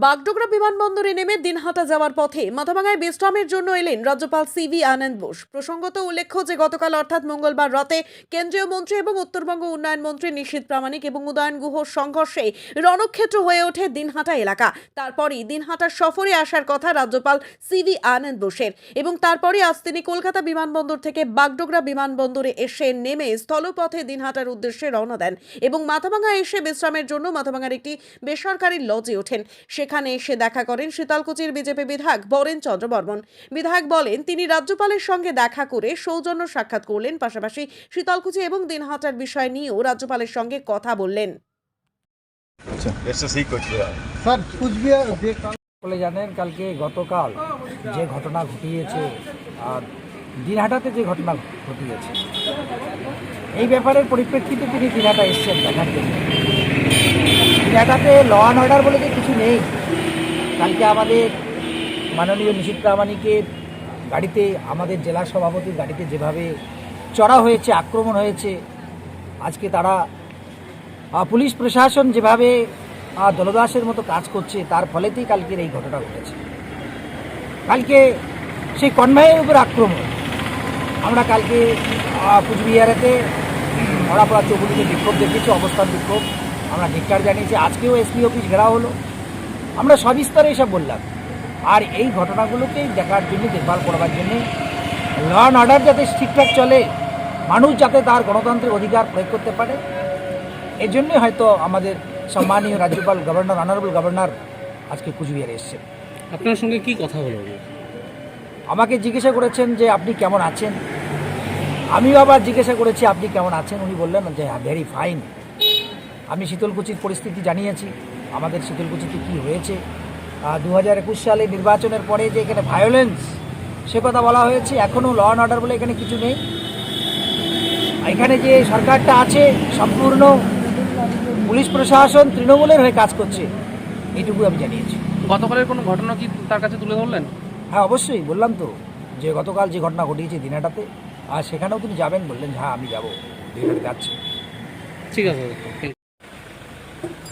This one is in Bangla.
বাগডোগরা বিমানবন্দরে নেমে দিনহাটা যাওয়ার পথে মাথাভাঙায় বিশ্রামের জন্য এলেন রাজ্যপাল সিভি আনন্দ বোস। প্রসঙ্গত উল্লেখ্য যে, গতকাল অর্থাৎ মঙ্গলবার রাতে কেন্দ্রীয় মন্ত্রী এবং উত্তরবঙ্গ উন্নয়ন মন্ত্রী নিশীত প্রামাণিক এবং উদয়ন গুহর সংঘর্ষে রণক্ষেত্র হয়ে ওঠে দিনহাটা এলাকা। তারপরই দিনহাটার সফরে আসার কথা রাজ্যপাল সিভি আনন্দ বোসের এবং তারপরে আজ তিনি কলকাতা বিমানবন্দর থেকে বাগডোগরা বিমানবন্দরে এসে নেমে স্থলপথে দিনহাটার উদ্দেশ্যে রওনা দেন এবং মাথাভাঙা এসে বিশ্রামের জন্য মাথাভাঙার একটি বেসরকারি লজে ওঠেন। সেখানে এসে দেখা করেন শীতলকুচির বিজেপি বিধায়ক বরেন চন্দ্র বর্মন বিধায়ক বলেন তিনি রাজ্যপালের সঙ্গে দেখা করে সৌজন্য সাক্ষাৎ করলেন পাশাপাশি শীতলকুচি এবং দিনহাটার বিষয় নিয়েও রাজ্যপালের সঙ্গে কথা বললেন। বলে জানেন কালকে গতকাল যে ঘটনা ঘটিয়েছে আর দিনহাটাতে যে ঘটনা ঘটিয়েছে এই ব্যাপারের পরিপ্রেক্ষিতে তিনি দিনহাটা এসছেন দেখার জন্য। দিনহাটাতে ল অ্যান্ড অর্ডার বলে যে কিছু নেই। কালকে আমাদের মাননীয় নিশীত প্রামাণিকের গাড়িতে, আমাদের জেলা সভাপতির গাড়িতে যেভাবে চড়া হয়েছে, আক্রমণ হয়েছে, আজকে তারা পুলিশ প্রশাসন যেভাবে দলদাসের মতো কাজ করছে, তার ফলেতেই কালকের এই ঘটনা ঘটেছে। কালকে সেই কনভয়ের উপর আক্রমণ। আমরা কালকে কুচবিহারেতে মরাপড়া চৌকুলিতে বিক্ষোভ দেখেছি অবস্থান বিক্ষোভ। আমরা ধিক্কার জানিয়েছি আজকেও এসপি অফিস ঘেরা হলো। আমরা সবিস্তারে এসব বললাম। আর এই ঘটনাগুলোকেই দেখার জন্য দেখভাল করবার জন্যে ল অ্যান্ড অর্ডার যাতে ঠিকঠাক চলে মানুষ যাতে তার গণতান্ত্রিক অধিকার প্রয়োগ করতে পারে। এই জন্যই হয়তো আমাদের সম্মানীয় রাজ্যপাল গভর্নর অনারেবল গভর্নর আজকে কুচবিহারে এসছেন। আপনার সঙ্গে কি কথা হলো? আমাকে জিজ্ঞাসা করেছেন যে আপনি কেমন আছেন? আমিও আবার জিজ্ঞাসা করেছি আপনি কেমন আছেন? উনি বললেন যে ভেরি ফাইন আমি শীতলকুচির পরিস্থিতি জানিয়েছি আমাদের শীতলকুচিতে কি হয়েছে। দু হাজার একুশ সালে নির্বাচনের পরে যে এখানে ভায়োলেন্স সে কথা বলা হয়েছে এখনও ল অ্যান্ড অর্ডার বলে এখানে কিছু নেই। এখানে যে সরকারটা আছে সম্পূর্ণ পুলিশ প্রশাসন তৃণমূলের হয়ে কাজ করছে এইটুকু আমি জানিয়েছি। গতকালের কোনো ঘটনা কি তার কাছে তুলে ধরলেন? হ্যাঁ অবশ্যই বললাম তো যে গতকাল যে ঘটনা ঘটিয়েছে দিনাটাতে আর সেখানেও তিনি যাবেন বললেন হ্যাঁ আমি যাব দিনাটাতে যাচ্ছি। ঠিক আছে। Thank you.